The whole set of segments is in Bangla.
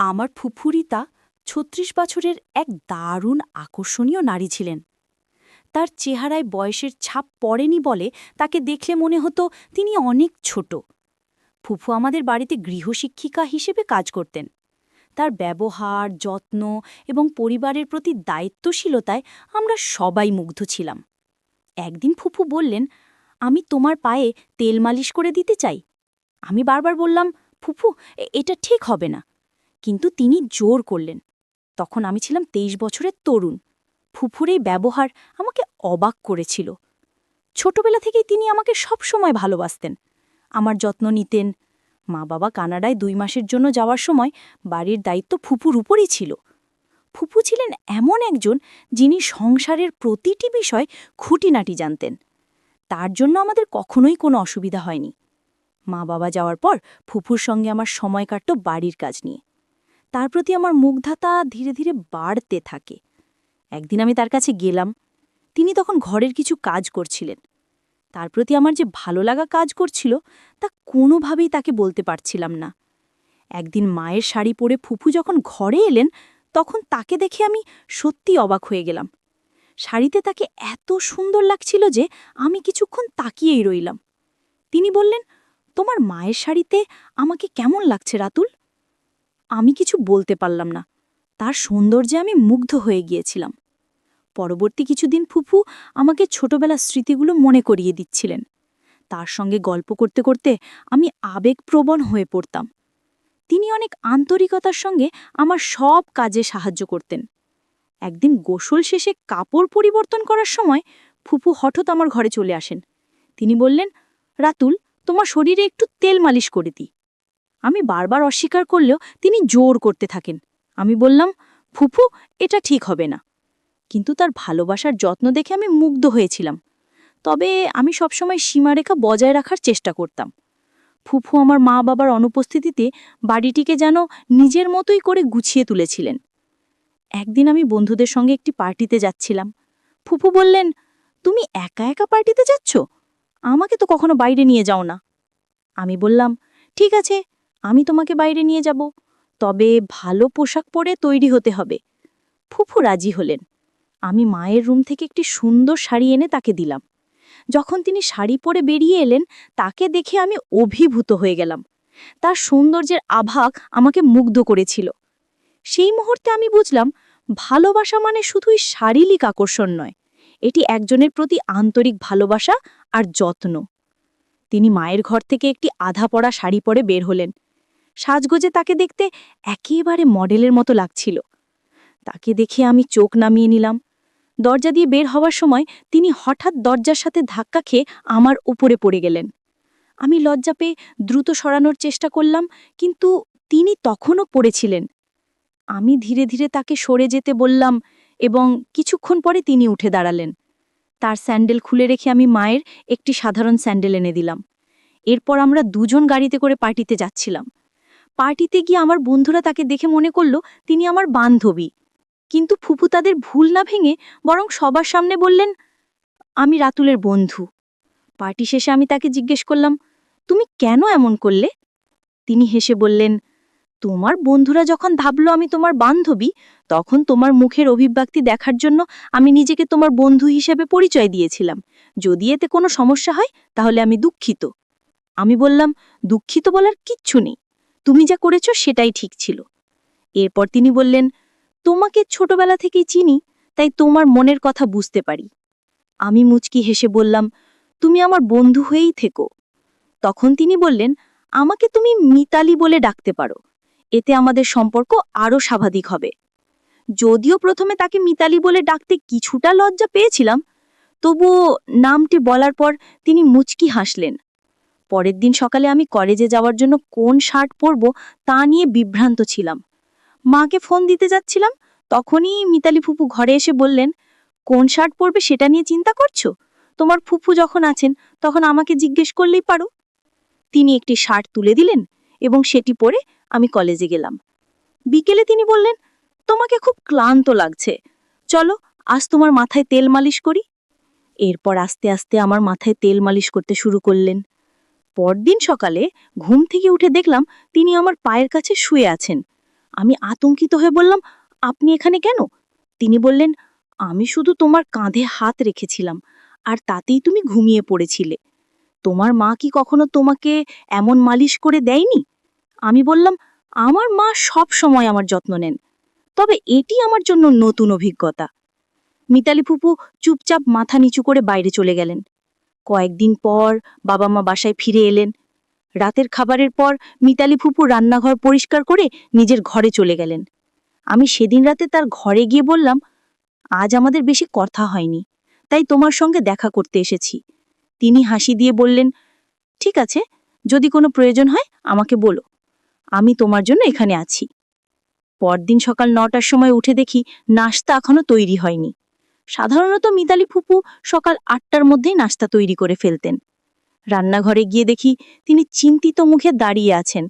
আমার ফুফুরিতা ছত্রিশ বছরের এক দারুণ আকর্ষণীয় নারী ছিলেন। তার চেহারায় বয়সের ছাপ পড়েনি বলে তাকে দেখলে মনে হতো তিনি অনেক ছোট। ফুফু আমাদের বাড়িতে গৃহশিক্ষিকা হিসেবে কাজ করতেন। তার ব্যবহার, যত্ন এবং পরিবারের প্রতি দায়িত্বশীলতায় আমরা সবাই মুগ্ধ ছিলাম। একদিন ফুফু বললেন, আমি তোমার পায়ে তেল মালিশ করে দিতে চাই। আমি বারবার বললাম, ফুফু এটা ঠিক হবে না। কিন্তু তিনি জোর করলেন। তখন আমি ছিলাম তেইশ বছরের তরুণ। ফুফুর ব্যবহার আমাকে অবাক করেছিল। ছোটবেলা থেকেই তিনি আমাকে সবসময় ভালোবাসতেন। আমার যত্ন নিতেন। মা বাবা কানাডায় দুই মাসের জন্য যাওয়ার সময় বাড়ির দায়িত্ব ফুপুর উপরই ছিল। ফুপু ছিলেন এমন একজন যিনি সংসারের প্রতিটি বিষয় খুঁটিনাটি জানতেন। তার জন্য আমাদের কখনোই কোনো অসুবিধা হয়নি। মা বাবা যাওয়ার পর ফুপুর সঙ্গে আমার সময় কাটত বাড়ির কাজ নিয়ে। তার প্রতি আমার মুগ্ধতা ধীরে ধীরে বাড়তে থাকে। একদিন আমি তার কাছে গেলাম। তিনি তখন ঘরের কিছু কাজ করছিলেন। তার প্রতি আমার যে ভালো লাগা কাজ করছিল, তা কোনোভাবেই তাকে বলতে পারছিলাম না। একদিন মায়ের শাড়ি পরে ফুফু যখন ঘরে এলেন, তখন তাকে দেখে আমি সত্যি অবাক হয়ে গেলাম। শাড়িতে তাকে এত সুন্দর লাগছিল যে আমি কিছুক্ষণ তাকিয়েই রইলাম। তিনি বললেন, তোমার মায়ের শাড়িতে আমাকে কেমন লাগছে রাতুল? আমি কিছু বলতে পারলাম না। তার সৌন্দর্যে আমি মুগ্ধ হয়ে গিয়েছিলাম। পরবর্তী কিছুদিন ফুফু আমাকে ছোটবেলার স্মৃতিগুলো মনে করিয়ে দিচ্ছিলেন। তার সঙ্গে গল্প করতে করতে আমি আবেগপ্রবণ হয়ে পড়তাম। তিনি অনেক আন্তরিকতার সঙ্গে আমার সব কাজে সাহায্য করতেন। একদিন গোসল শেষে কাপড় পরিবর্তন করার সময় ফুফু হঠাৎ আমার ঘরে চলে আসেন। তিনি বললেন, রাতুল, তোমার শরীরে একটু তেল মালিশ করে দিই। আমি বারবার অস্বীকার করলেও তিনি জোর করতে থাকেন। আমি বললাম, ফুফু, এটা ঠিক হবে না। কিন্তু তার ভালোবাসার যত্ন দেখে আমি মুগ্ধ হয়েছিলাম। তবে আমি সবসময় সীমারেখা বজায় রাখার চেষ্টা করতাম। ফুফু আমার মা বাবার অনুপস্থিতিতে বাড়িটিকে যেন নিজের মতোই করে গুছিয়ে তুলেছিলেন। একদিন আমি বন্ধুদের সঙ্গে একটি পার্টিতে যাচ্ছিলাম। ফুফু বললেন, তুমি একা একা পার্টিতে যাচ্ছ? আমাকে তো কখনো বাইরে নিয়ে যাও না। আমি বললাম, ঠিক আছে। আমি তোমাকে বাইরে নিয়ে যাব। তবে ভালো পোশাক পরে তৈরি হতে হবে। ফুফু রাজি হলেন। আমি মায়ের রুম থেকে একটি সুন্দর শাড়ি এনে তাকে দিলাম। যখন তিনি শাড়ি পরে বেরিয়ে এলেন, তাকে দেখে আমি অভিভূত হয়ে গেলাম। তার সৌন্দর্যের আভাগ আমাকে মুগ্ধ করেছিল। সেই মুহূর্তে আমি বুঝলাম, ভালোবাসা মানে শুধুই শারীরিক আকর্ষণ নয়, এটি একজনের প্রতি আন্তরিক ভালোবাসা আর যত্ন। তিনি মায়ের ঘর থেকে একটি আধা পড়া শাড়ি পরে বের হলেন। সাজগোজে তাকে দেখতে একেবারে মডেলের মতো লাগছিল। তাকে দেখে আমি চোখ নামিয়ে নিলাম। দরজা দিয়ে বের হওয়ার সময় তিনি হঠাৎ দরজার সাথে ধাক্কা খেয়ে আমার উপরে পড়ে গেলেন। আমি লজ্জা পেয়ে দ্রুত সরানোর চেষ্টা করলাম, কিন্তু তিনি তখনও পড়েছিলেন। আমি ধীরে ধীরে তাকে সরে যেতে বললাম এবং কিছুক্ষণ পরে তিনি উঠে দাঁড়ালেন। তার স্যান্ডেল খুলে রেখে আমি মায়ের একটি সাধারণ স্যান্ডেল এনে দিলাম। এরপর আমরা দুজন গাড়িতে করে পার্টিতে যাচ্ছিলাম। পার্টিতে গিয়ে আমার বন্ধুরা তাকে দেখে মনে করল তিনি আমার বান্ধবী। কিন্তু ফুপু তাদের ভুল না ভেঙে বরং সবার সামনে বললেন, আমি রাতুলের বন্ধু। পার্টি শেষে আমি তাকে জিজ্ঞেস করলাম, তুমি কেন এমন করলে? তিনি হেসে বললেন, তোমার বন্ধুরা যখন ভাবল আমি তোমার বান্ধবী, তখন তোমার মুখের অভিব্যক্তি দেখার জন্য আমি নিজেকে তোমার বন্ধু হিসেবে পরিচয় দিয়েছিলাম। যদি এতে কোনো সমস্যা হয়, তাহলে আমি দুঃখিত। আমি বললাম, দুঃখিত বলার কিচ্ছু নেই। তুমি যা করেছ সেটাই ঠিক ছিল। এরপর তিনি বললেন, তোমাকে ছোটবেলা থেকেই চিনি, তাই তোমার মনের কথা বুঝতে পারি। আমি মুচকি হেসে বললাম, তুমি আমার বন্ধু হয়েই থেকো। তখন তিনি বললেন, আমাকে তুমি মিতালি বলে ডাকতে পারো। এতে আমাদের সম্পর্ক আরও স্বাভাবিক হবে। যদিও প্রথমে তাকে মিতালি বলে ডাকতে কিছুটা লজ্জা পেয়েছিলাম, তবুও নামটি বলার পর তিনি মুচকি হাসলেন। পরের দিন সকালে আমি কলেজে যাওয়ার জন্য কোন শার্ট পরব তা নিয়ে বিভ্রান্ত ছিলাম। মাকে ফোন দিতে যাচ্ছিলাম, তখনই মিতালি ফুপু ঘরে এসে বললেন, কোন শার্ট পরবে সেটা নিয়ে চিন্তা করছ? তোমার ফুপু যখন আছেন, তখন আমাকে জিজ্ঞেস করলেই পারো। তিনি একটি শার্ট তুলে দিলেন এবং সেটি পরে আমি কলেজে গেলাম। বিকেলে তিনি বললেন, তোমাকে খুব ক্লান্ত লাগছে। চলো, আজ তোমার মাথায় তেল মালিশ করি। এরপর আস্তে আস্তে আমার মাথায় তেল মালিশ করতে শুরু করলেন। পরদিন সকালে ঘুম থেকে উঠে দেখলাম তিনি আমার পায়ের কাছে শুয়ে আছেন। আমি আতঙ্কিত হয়ে বললাম, আপনি এখানে কেন? তিনি বললেন, আমি শুধু তোমার কাঁধে হাত রেখেছিলাম, আর তাতেই তুমি ঘুমিয়ে পড়েছিলে। তোমার মা কি কখনো তোমাকে এমন মালিশ করে দেয়নি? আমি বললাম, আমার মা সব সময় আমার যত্ন নেন, তবে এটি আমার জন্য নতুন অভিজ্ঞতা। মিতালি ফুপু চুপচাপ মাথা নিচু করে বাইরে চলে গেলেন। কয়েকদিন পর বাবা মা বাসায় ফিরে এলেন। রাতের খাবারের পর মিতালি ফুপু রান্নাঘর পরিষ্কার করে নিজের ঘরে চলে গেলেন। আমি সেদিন রাতে তার ঘরে গিয়ে বললাম, আজ আমাদের বেশি কথা হয়নি, তাই তোমার সঙ্গে দেখা করতে এসেছি। তিনি হাসি দিয়ে বললেন, ঠিক আছে, যদি কোনো প্রয়োজন হয় আমাকে বলো, আমি তোমার জন্য এখানে আছি। পরদিন সকাল নটার সময় উঠে দেখি নাস্তা এখনও তৈরি হয়নি। সাধারণত মিতালি ফুপু সকাল আটটার মধ্যেই নাস্তা তৈরি করে ফেলতেন। রান্নাঘরে গিয়ে দেখি তিনি চিন্তিত মুখে দাঁড়িয়ে আছেন।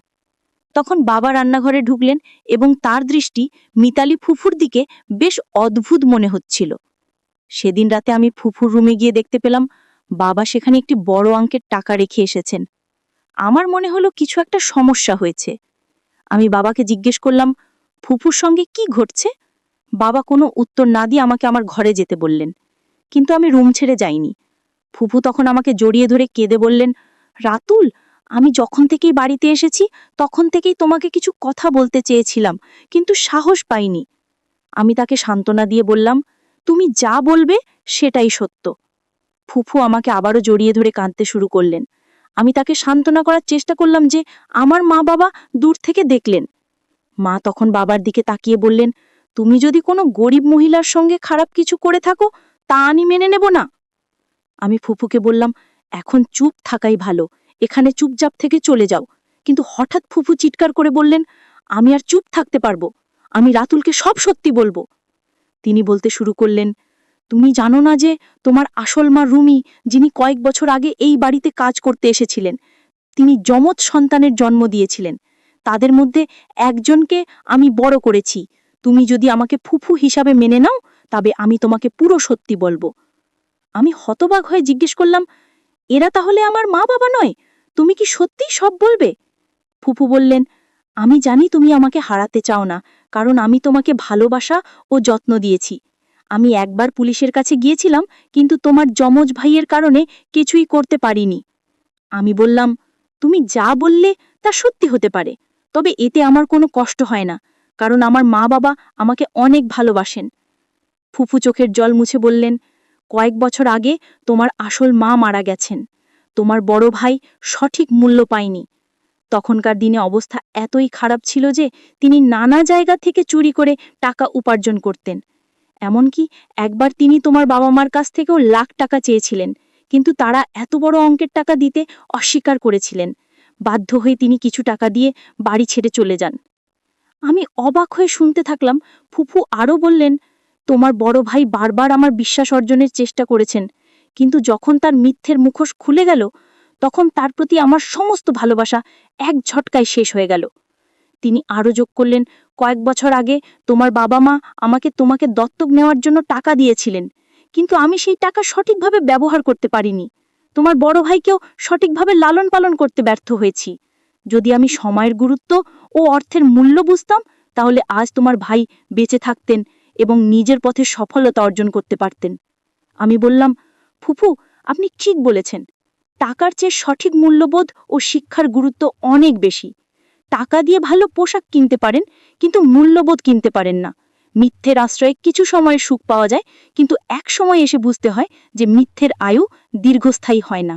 তখন বাবা রান্নাঘরে ঢুকলেন এবং তার দৃষ্টি মিতালি ফুফুর দিকে বেশ অদ্ভুত মনে হচ্ছিল। সেদিন রাতে আমি ফুফুর রুমে গিয়ে দেখতে পেলাম বাবা সেখানে একটি বড় অঙ্কের টাকা রেখে এসেছেন। আমার মনে হলো কিছু একটা সমস্যা হয়েছে। আমি বাবাকে জিজ্ঞেস করলাম, ফুফুর সঙ্গে কি ঘটছে? বাবা কোনো উত্তর না দিয়ে আমাকে আমার ঘরে যেতে বললেন। কিন্তু আমি রুম ছেড়ে যাইনি। ফুফু তখন আমাকে জড়িয়ে ধরে কেঁদে বললেন, রাতুল, আমি যখন থেকেই বাড়িতে এসেছি, তখন থেকেই তোমাকে কিছু কথা বলতে চেয়েছিলাম, কিন্তু সাহস পাইনি। আমি তাকে সান্ত্বনা দিয়ে বললাম, তুমি যা বলবে সেটাই সত্য। ফুফু আমাকে আবারও জড়িয়ে ধরে কাঁদতে শুরু করলেন। আমি তাকে সান্ত্বনা করার চেষ্টা করলাম যে আমার মা বাবা দূর থেকে দেখলেন। মা তখন বাবার দিকে তাকিয়ে বললেন তুমি যদি কোনো গরিব মহিলার সঙ্গে খারাপ কিছু করে থাকো, তা আমি মেনে নেব না। আমি ফুফুকে বললাম, এখন চুপ থাকাই ভালো, এখানে চুপচাপ থেকে চলে যাও। কিন্তু হঠাৎ ফুফু চিৎকার করে বললেন, আমি আর চুপ থাকতে পারব, আমি রাতুলকে সব সত্যি বলব। তিনি বলতে শুরু করলেন, তুমি জানো না যে তোমার আসল মা রুমি, যিনি কয়েক বছর আগে এই বাড়িতে কাজ করতে এসেছিলেন, তিনি যমজ সন্তানের জন্ম দিয়েছিলেন। তাদের মধ্যে একজনকে আমি বড় করেছি তুমি যদি আমাকে ফুফু হিসাবে মেনে নাও, তবে আমি তোমাকে পুরো সত্যি বলব। আমি হতবাক হয়ে জিজ্ঞেস করলাম, এরা তাহলে আমার মা বাবা নয়? তুমি কি সত্যিই সব বলবে? ফুফু বললেন, আমি জানি তুমি আমাকে হারাতে চাও না, কারণ আমি তোমাকে ভালোবাসা ও যত্ন দিয়েছি। আমি একবার পুলিশের কাছে গিয়েছিলাম, কিন্তু তোমার যমজ ভাইয়ের কারণে কিছুই করতে পারিনি। আমি বললাম, তুমি যা বললে তা সত্যি হতে পারে, তবে এতে আমার কোনো কষ্ট হয় না। কারণ আমার মা বাবা আমাকে অনেক ভালোবাসেন। ফুফু চোখের জল মুছে বললেন, কয়েক বছর আগে তোমার আসল মা মারা গেছেন। তোমার বড় ভাই সঠিক মূল্য পায়নি। তখনকার দিনে অবস্থা এতই খারাপ ছিল যে তিনি নানা জায়গা থেকে চুরি করে টাকা উপার্জন করতেন। এমনকি একবার তিনি তোমার বাবা মার কাছ থেকেও লাখ টাকা চেয়েছিলেন, কিন্তু তারা এত বড় অঙ্কের টাকা দিতে অস্বীকার করেছিলেন। বাধ্য হয়ে তিনি কিছু টাকা দিয়ে বাড়ি ছেড়ে চলে যান। আমি অবাক হয়ে শুনতে থাকলাম, ফুফু আরও বললেন, তোমার বড় ভাই বারবার আমার বিশ্বাস অর্জনের চেষ্টা করেছেন, কিন্তু যখন তার মিথ্যের মুখোশ খুলে গেল, তখন তার প্রতি আমার সমস্ত ভালোবাসা এক ঝটকায় শেষ হয়ে গেল। তিনি আরও যোগ করলেন, কয়েক বছর আগে তোমার বাবা মা আমাকে তোমাকে দত্তক নেওয়ার জন্য টাকা দিয়েছিলেন, কিন্তু আমি সেই টাকা সঠিকভাবে ব্যবহার করতে পারিনি। তোমার বড় ভাইকেও সঠিকভাবে লালন পালন করতে ব্যর্থ হয়েছি। যদি আমি সময়ের গুরুত্ব ও অর্থের মূল্য বুঝতাম, তাহলে আজ তোমার ভাই বেঁচে থাকতেন এবং নিজের পথে সফলতা অর্জন করতে পারতেন। আমি বললাম, ফুফু, আপনি ঠিক বলেছেন। টাকার চেয়ে সঠিক মূল্যবোধ ও শিক্ষার গুরুত্ব অনেক বেশি। টাকা দিয়ে ভালো পোশাক কিনতে পারেন, কিন্তু মূল্যবোধ কিনতে পারেন না। মিথ্যের আশ্রয়ে কিছু সময় সুখ পাওয়া যায়, কিন্তু এক সময় এসে বুঝতে হয় যে মিথ্যের আয়ু দীর্ঘস্থায়ী হয় না।